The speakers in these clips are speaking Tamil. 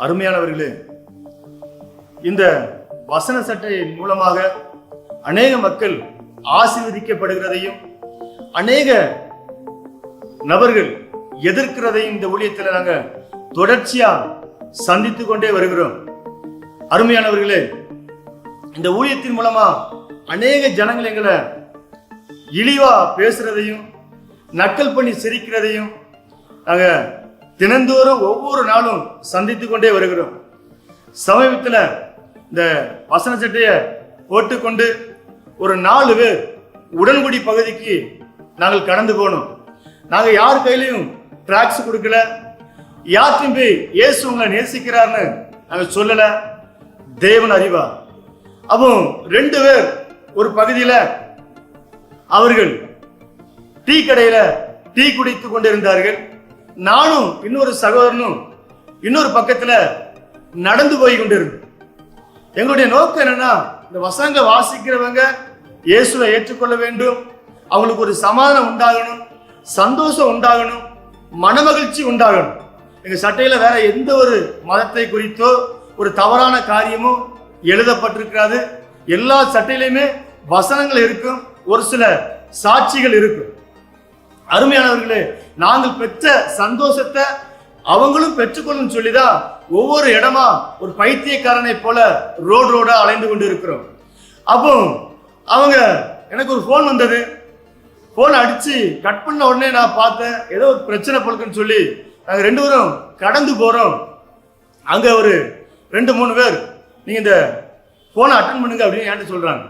அருமையானவர்களே இந்த வசன சட்டையின் மூலமாக அநேக மக்கள் ஆசீர்வதிக்கப்படுகிறதையும் அநேக நபர்கள் எதிர்க்கிறதையும் இந்த ஊழியத்தில் நாங்கள் தொடர்ச்சியா சந்தித்து கொண்டே வருகிறோம். அருமையானவர்களே இந்த ஊழியத்தின் மூலமா அநேக ஜனங்கள் எங்களை இழிவா பேசுறதையும் நக்கல் பண்ணி சிரிக்கிறதையும் நாங்கள் தினந்தோறும் ஒவ்வொரு நாளும் சந்தித்து கொண்டே வருகிறோம். சமீபத்தில் இந்த வசன சட்டையை போட்டுக்கொண்டு ஒரு நாலு பேர் உடன்குடி பகுதிக்கு நாங்கள் கடந்து போனோம். நாங்கள் யார் கையிலையும் டிராக்ஸ் கொடுக்கல. யார்ட்டையும் போய் இயேசு உங்களை நேசிக்கிறார்னு நாங்கள் சொல்லலை. தேவன் அறிவா. அப்போ ரெண்டு பேர் ஒரு பகுதியில் அவர்கள் டீ கடையில் டீ குடித்து கொண்டிருந்தார்கள். நானும் இன்னொரு சகோதரனும் இன்னொரு பக்கத்துல நடந்து போய் கொண்டிருந்தோம். எங்களுடைய நோக்கம் என்னன்னா இந்த வசனங்களை வாசிக்கிறவங்க இயேசுவை ஏற்றுக்கொள்ள வேண்டும். அவங்களுக்கு ஒரு சமாதானம் உண்டாகணும் சந்தோஷம் உண்டாகணும் மனமகிழ்ச்சி உண்டாகணும். எங்க சட்டையில வேற எந்த ஒரு மதத்தை குறித்தோ ஒரு தவறான காரியமும் எழுதப்பட்டிருக்காது. எல்லா சட்டையிலையுமே வசனங்கள் இருக்கும் ஒரு சில சாட்சிகள் இருக்கும். அருமையானவர்களே நாங்கள் பெற்ற சந்தோஷத்தை அவங்களும் பெற்றுக்கொள்ளும் சொல்லிதான் ஒவ்வொரு இடமா ஒரு பைத்தியக்காரனை போல ரோடு ரோடா அலைந்து கொண்டு இருக்கிறோம் அப்போ அவங்க எனக்கு ஒரு ஃபோன் வந்தது. ஃபோன் அடிச்சு கட் பண்ண உடனே நான் பார்த்தேன் ஏதோ ஒரு பிரச்சனை பொழுக்குன்னு சொல்லி நாங்கள் ரெண்டு பேரும் கடந்து போகிறோம் அங்கே ஒரு ரெண்டு மூணு பேர் நீங்கள் இந்த ஃபோனை அட்டன் பண்ணுங்க அப்படின்னு என்கிட்ட சொல்கிறாங்க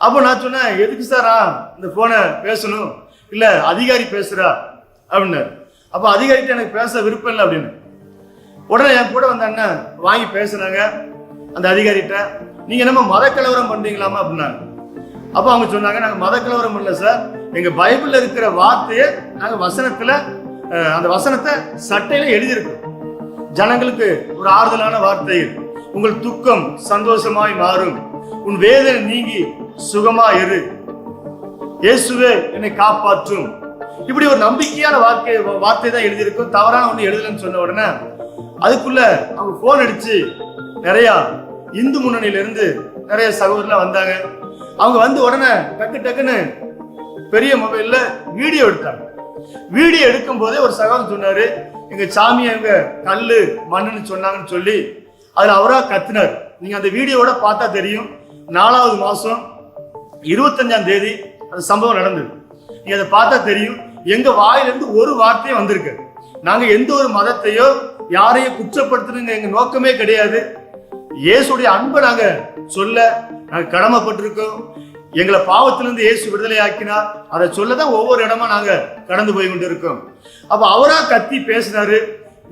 அப்போ நான் சொன்னேன் எதுக்கு சாரா இந்த ஃபோனை பேசணும்? இல்ல அதிகாரி பேசுறா அப்படின்னாரு. அப்போ அதிகாரிகிட்ட எனக்கு பேச விருப்பம் இல்லை அப்படின்னு. உடனே என் கூட வந்த அண்ணன் வாங்கி பேசுனாங்க அந்த அதிகாரிகிட்ட. நீங்க என்னமோ மத கலவரம் பண்றீங்களாமா அப்படின்னாங்க. அப்போ அவங்க சொன்னாங்க நாங்க மத கலவரம் பண்ணல சார். எங்க பைபிள்ல இருக்கிற வார்த்தையை நாங்க வசனத்துல அந்த வசனத்தை சட்டையில எழுதியிருக்கோம். ஜனங்களுக்கு ஒரு ஆறுதலான வார்த்தை உங்கள் துக்கம் சந்தோஷமாய் மாறும். உன் வேதனை நீங்கி சுகமா இரு. இயேசுவே என்னை காப்பாற்றும். இப்படி ஒரு நம்பிக்கையான வார்த்தை வார்த்தை தான் எழுதியிருக்கும். தவறான ஒண்ணு எழுதலன்னு சொன்ன உடனே அதுக்குள்ள அவங்க போன் அடிச்சு நிறைய இந்து முன்னணியில இருந்து நிறைய சகோதரர்லாம் வந்தாங்க. அவங்க வந்து உடனே டக்கு டக்குன்னு பெரிய மொபைல்ல வீடியோ எடுத்தாங்க. வீடியோ எடுக்கும் போதே ஒரு சகோதரர் சொன்னாரு எங்க சாமி எங்க கல்லு மண்ணுன்னு சொன்னாங்கன்னு சொல்லி அதுல அவரா கத்துனார். நீங்க அந்த வீடியோவோட பார்த்தா தெரியும் நாலாவது மாசம் இருபத்தஞ்சாம் தேதி அந்த சம்பவம் நடந்தது. நீங்க அதை பார்த்தா தெரியும். எங்க வாயிலிருந்து ஒரு வார்த்தையும் வந்திருக்கு. நாங்க எந்த ஒரு மதத்தையோ யாரையும் குற்றப்படுத்தணுங்க எங்க நோக்கமே கிடையாது. இயேசுடைய அன்பை நாங்க சொல்ல நாங்க கடமைப்பட்டிருக்கோம். எங்களை பாவத்திலிருந்து இயேசு விடுதலை ஆக்கினார் அதை சொல்லதான் ஒவ்வொரு இடமா நாங்க கடந்து போய் கொண்டு இருக்கோம் அப்ப அவரா கத்தி பேசினாரு.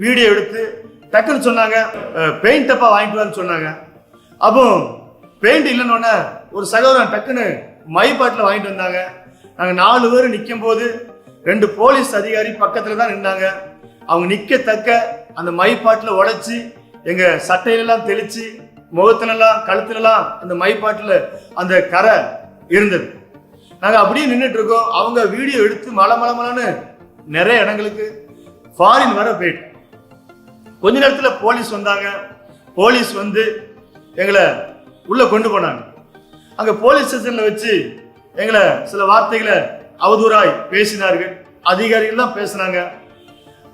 வீடியோ எடுத்து டக்குன்னு சொன்னாங்க பெயிண்ட் டப்பா வாங்கிட்டு வான்னு சொன்னாங்க. அப்போ பெயிண்ட் இல்லைன்னு ஒரு சகோதரன் டக்குன்னு மை பாட்டில் வாங்கிட்டு வந்தாங்க. நாங்கள் நாலு பேர் நிற்கும் போது ரெண்டு போலீஸ் அதிகாரி பக்கத்தில் தான் நின்னாங்க. அவங்க நிற்கத்தக்க அந்த மை பாட்டில் உடைச்சி எங்கள் சட்டையிலெல்லாம் தெளித்து முகத்துலலாம் கழுத்துலலாம் அந்த மை பாட்டில் அந்த கரை இருந்தது. நாங்கள் அப்படியே நின்றுட்டு இருக்கோம். அவங்க வீடியோ எடுத்து மலை மலை மலைன்னு நிறைய இடங்களுக்கு ஃபாரின் வர போயிட்டு. கொஞ்ச நேரத்தில் போலீஸ் வந்தாங்க. போலீஸ் வந்து எங்களை உள்ளே கொண்டு போனாங்க. அங்க போலீஸ் ஸ்டேஷன்ல வச்சு எங்களை சில வார்த்தைகளை அவதூறாய் பேசினார்கள். அதிகாரிகள் தான் பேசினாங்க.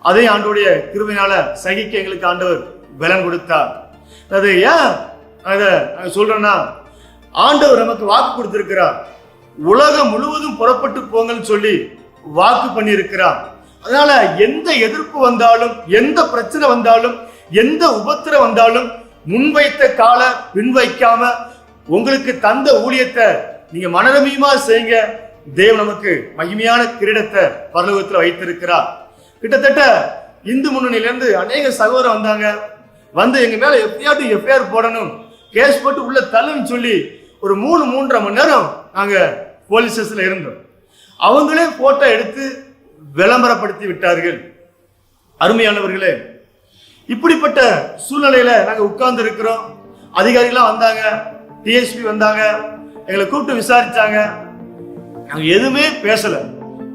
அதையும் ஆண்டோடைய கிருபையினால சகிக்க எங்களுக்கு ஆண்டவர் பலன் கொடுத்தார். அது ஏன் அதை நாங்க சொல்றேன்னா ஆண்டவர் நமக்கு வாக்கு கொடுத்திருக்கிறார். உலகம் முழுவதும் புறப்பட்டு போங்கன்னு சொல்லி வாக்கு பண்ணியிருக்கிறார். அதனால எந்த எதிர்ப்பு வந்தாலும் எந்த பிரச்சனை வந்தாலும் எந்த உபத்திரம் வந்தாலும் முன்வைத்த கால பின்வைக்காம உங்களுக்கு தந்த ஊழியத்தை நீங்க மனதமியமா செய்யுங்க. தேவன் நமக்கு மகிமையான கிரீடத்தை பரலோகத்தில் வைத்திருக்கிறார். கிட்டத்தட்ட இந்து முன்னணியிலேருந்து அநேக சகோதரர் வந்தாங்க. வந்து எங்க மேல எப்படியாவது எஃப்ஐஆர் போடணும். கேஸ் போட்டு உள்ள தள்ளுன்னு சொல்லி ஒரு மூணு மூன்றரை மணி நேரம் நாங்க போலீஸ் ஸ்டேஷன்ல இருந்தோம். அவங்களே போட்டோ எடுத்து விளம்பரப்படுத்தி விட்டார்கள். அருமையானவர்களே இப்படிப்பட்ட சூழ்நிலையில நாங்க உட்கார்ந்து இருக்கிறோம் அதிகாரிகளாம் வந்தாங்க. டிஎஸ்பி வந்தாங்க எங்களை கூப்பிட்டு விசாரிச்சாங்க. நாங்கள் எதுவுமே பேசல.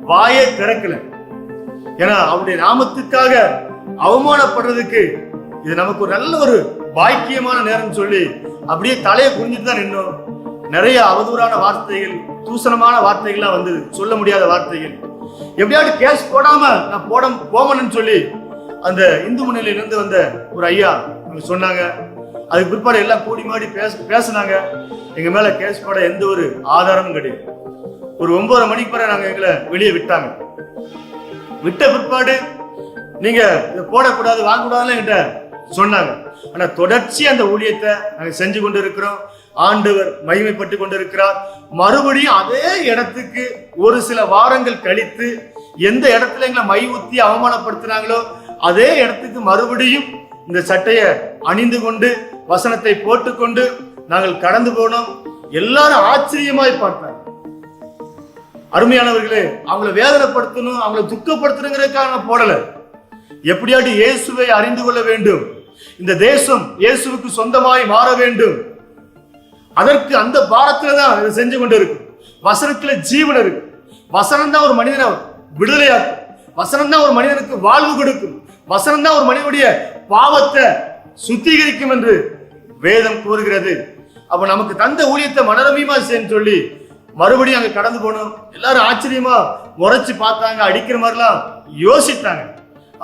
வாயே திறக்கல. ஏன்னா அவருடைய நாமத்துக்காக அவமானப்படுறதுக்கு இது நமக்கு ஒரு நல்ல ஒரு பாக்கியமான நேரம் சொல்லி அப்படியே தலையை குனிஞ்சிட்டு தான் நின்னோம். நிறைய அவதூறான வார்த்தைகள் தூசணமான வார்த்தைகள்லாம் வந்தது. சொல்ல முடியாத வார்த்தைகள். எப்படியாவது கேஸ் போடாம நான் போட போமன்னு சொல்லி அந்த இந்து முன்னிலையிலிருந்து வந்த ஒரு ஐயா சொன்னாங்க அதுக்கு பிற்பாடு எல்லாம் கூடி மாடி பேச பேசுனாங்க. எங்க மேல கேஸ் போட எந்த ஒரு ஆதாரமும் கிடையாது. ஒரு ஒன்பதரை மணிக்கு பிறகு நாங்க எங்களை வெளியே விட்டாங்க. விட்ட பிற்பாடு நீங்க இதை போடக்கூடாது வாங்கக்கூடாதுன்னு என்கிட்ட சொன்னாங்க. ஆனா தொடர்ச்சி அந்த ஊழியத்தை நாங்க செஞ்சு கொண்டு இருக்கிறோம் ஆண்டவர் மகிமைப்பட்டு கொண்டிருக்கிறார். மறுபடியும் அதே இடத்துக்கு ஒரு சில வாரங்கள் கழித்து எந்த இடத்துல எங்களை மை ஊத்தி அவமானப்படுத்தினாங்களோ அதே இடத்துக்கு மறுபடியும் இந்த சட்டையை அணிந்து கொண்டு வசனத்தை போட்டுக்கொண்டு நாங்கள் கடந்து போனோம். எல்லாரும் ஆச்சரியமாய் பார்த்தாங்க அருமையானவர்களே அவங்கள வேதனைப்படுத்தணும் அவங்கள துக்கப்படுத்தணுங்கிறதுக்காக நான் போடல. எப்படியாட்டி இயேசுவை அறிந்து கொள்ள வேண்டும். இந்த தேசம் இயேசுவுக்கு சொந்தமாய் மாற வேண்டும். அதற்கு அந்த பாரத்துல தான் இதை செஞ்சு கொண்டு இருக்கு வசனத்துல ஜீவன் இருக்கு. வசனம் தான் ஒரு மனிதனை விடுதலையாக்கும். வசனம் தான் ஒரு மனிதனுக்கு வாழ்வு கொடுக்கும். வசனம் தான் ஒரு மனிதனுடைய பாவத்தை சுத்திகரிக்கும் என்று வேதம் கூறுகிறது. அப்ப நமக்கு தந்த ஊழியத்தை மனரமியமா செய்யன்னு சொல்லி மறுபடியும் அங்க கடந்து போனோம் எல்லாரும் ஆச்சரியமா முறைச்சு பார்த்தாங்க அடிக்கிற மாதிரிலாம் யோசித்தாங்க.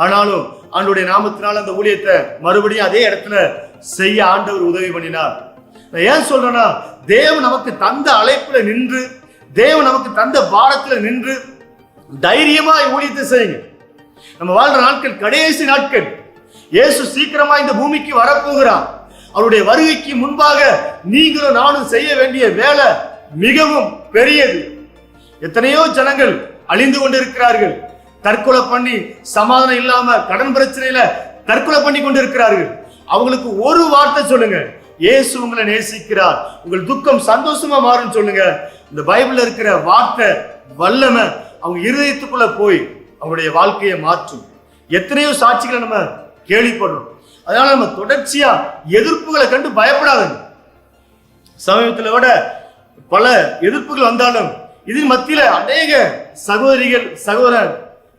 ஆனாலும் ஆண்டுடைய நாமத்தினால அந்த ஊழியத்தை மறுபடியும் அதே இடத்துல செய்ய ஆண்டவர் உதவி பண்ணினார். நான் ஏன் சொல்றேன்னா தேவன் நமக்கு தந்த அழைப்புல நின்று தேவன் நமக்கு தந்த பாரத்துல நின்று தைரியமா ஊழியத்தை செய்யுங்க. நம்ம வாழ்ற நாட்கள் கடைசி நாட்கள். இயேசு சீக்கிரமா இந்த பூமிக்கு வரப்போகிறார். அவருடைய வருகைக்கு முன்பாக நீங்களும் நானும் செய்ய வேண்டிய வேலை மிகவும் பெரியது. எத்தனையோ ஜனங்கள் அழிந்து கொண்டிருக்கிறார்கள். தற்கொலை பண்ணி சமாதானம் இல்லாம கடன் பிரச்சனையில தற்கொலை பண்ணி கொண்டிருக்கிறார்கள். அவங்களுக்கு ஒரு வார்த்தை சொல்லுங்க. இயேசு உங்களை நேசிக்கிறார். உங்கள் துக்கம் சந்தோஷமா மாறும் சொல்லுங்க. இந்த பைபிள்ல இருக்கிற வார்த்தை வல்லமை அவங்க இருதயத்துக்குள்ள போய் அவங்களுடைய வாழ்க்கையை மாற்றும். எத்தனையோ சாட்சிகளை நம்ம கேள்விப்படுறோம் அதனால நம்ம தொடர்ச்சியா எதிர்ப்புகளை கண்டு பயப்படாதுங்க. சமீபத்தில் விட பல எதிர்ப்புகள் வந்தாலும் இதன் மத்தியில அநேக சகோதரிகள் சகோதரர்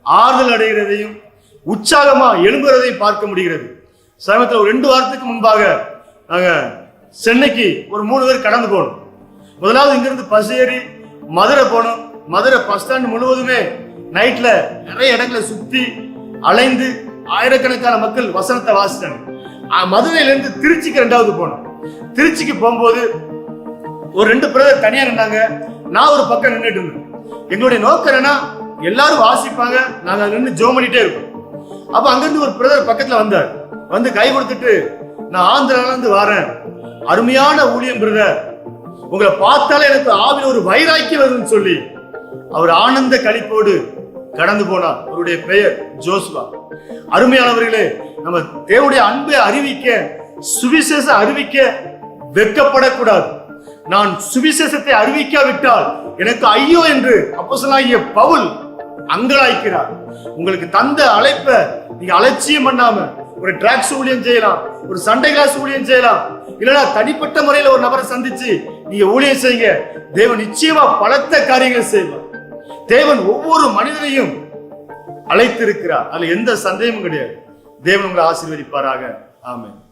ஆறுதல் அடைகிறதையும் உற்சாகமா எழும்புறதையும் பார்க்க முடிகிறது. சமீபத்தில் ஒரு ரெண்டு வாரத்துக்கு முன்பாக நாங்க சென்னைக்கு ஒரு மூணு பேர் கடந்து போனோம். முதலாவது இங்கிருந்து பஸ் ஏறி மதுரை போனோம். மதுரை பஸ் ஸ்டாண்ட் முழுவதுமே நைட்ல நிறைய இடங்களை சுத்தி அலைந்து ஆயிரக்கணக்கான மக்கள் வசனத்தை வாசித்தாங்க மதுரையிலேருந்து மதுரையில இருந்து திருச்சிக்கு ரெண்டாவது போனோம். திருச்சிக்கு போகும்போது ஒரு ரெண்டு பிரதர் தனியா நின்னாங்க. நான் ஒரு பக்கம் நின்றுட்டு இருந்தேன். எங்களுடைய நோக்கம் என்னன்னா எல்லாரும் வாசிப்பாங்க நாங்க அங்க நின்று ஜோம் பண்ணிட்டே இருப்போம். அப்ப அங்கிருந்து ஒரு பிரதர் பக்கத்துல வந்தார். வந்து கை கொடுத்துட்டு நான் ஆந்திரால இருந்து வரேன். அருமையான ஊழியம் பிரதர். உங்களை பார்த்தாலே எனக்கு ஆவி ஒரு வைராக்கியம் வருதுன்னு சொல்லி அவர் ஆனந்த களிப்போடு கடந்து போனார். அவருடைய பெயர் ஜோஸ்வா அருமையானவர்களே நம்ம தேவனுடைய அன்பை அறிவிக்க சுவிசேஷ அறிவிக்க வெட்கப்படக்கூடாது. நான் சுவிசேஷத்தை அறிவிக்காவிட்டால் எனக்கு ஐயோ என்று அப்போஸ்தலனாகிய பவுல் அங்கலாய்க்கிறார். உங்களுக்கு தந்த அழைப்பை நீங்க அலட்சியம் பண்ணாம ஒரு டிராக்ஸ் ஊழியம் செய்யலாம் ஒரு சண்டை கிளாஸ் ஊழியம் செய்யலாம் இல்லனா தனிப்பட்ட முறையில் ஒரு நபரை சந்திச்சு நீங்க ஊழியம் செய்யுங்க. தேவன் நிச்சயமா பலத்த காரியங்கள் செய்வார். தேவன் ஒவ்வொரு மனிதனையும் அழைத்திருக்கிறார். அதுல எந்த சந்தேகமும் கிடையாது. தேவன் உங்களை ஆசீர்வதிப்பாராக. ஆமென்.